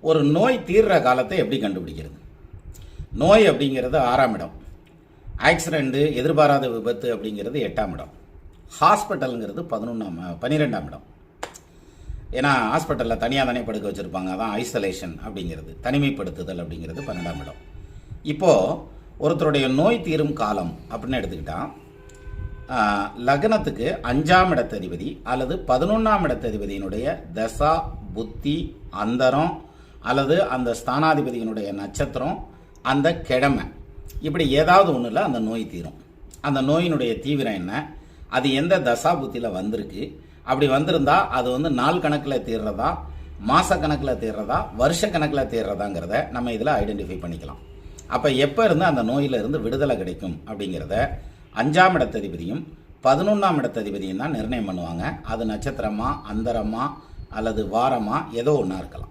ஒரு நோய் தீர்ற காலத்தை எப்படி கண்டுபிடிக்கிறது? நோய் அப்படிங்கிறது ஆறாம் இடம். ஆக்சிடெண்ட்டு எதிர்பாராத விபத்து அப்படிங்கிறது எட்டாம் இடம். ஹாஸ்பிட்டலுங்கிறது பதினொன்றாம் பன்னிரெண்டாம் இடம். ஏன்னா ஹாஸ்பிட்டலில் தனியாக தானே படுக்க வச்சுருப்பாங்க. அதான் ஐசோலேஷன் அப்படிங்கிறது தனிமைப்படுத்துதல் அப்படிங்கிறது பன்னெண்டாம் இடம். இப்போது ஒருத்தருடைய நோய் தீரும் காலம் அப்படின்னு எடுத்துக்கிட்டால் லக்னத்துக்கு அஞ்சாம் இடத்ததிபதி அல்லது பதினொன்றாம் இடத்ததிபதியினுடைய தசா புத்தி அந்தரம் அல்லது அந்த ஸ்தானாதிபதியினுடைய நட்சத்திரம் அந்த கிழமை இப்படி ஏதாவது ஒன்றில் அந்த நோய் தீரும். அந்த நோயினுடைய தீவிரம் என்ன? அது எந்த தசாபுத்தியில் வந்திருக்கு? அப்படி வந்திருந்தா அது வந்து நாள் கணக்கில் தீர்றதா? மாதக்கணக்கில் கணக்கில் தீர்றதா? வருஷ கணக்கில் தீர்றதாங்கிறத நம்ம இதில் ஐடென்டிஃபை பண்ணிக்கலாம். அப்போ எப்போ இருந்து அந்த நோயிலிருந்து விடுதலை கிடைக்கும் அப்படிங்கிறத அஞ்சாம் இடத்ததிபதியும் பதினொன்றாம் இடத்ததிபதியும் தான் நிர்ணயம் பண்ணுவாங்க. அது நட்சத்திரமா அந்தரமா அல்லது வாரமா ஏதோ ஒன்றா இருக்கலாம்.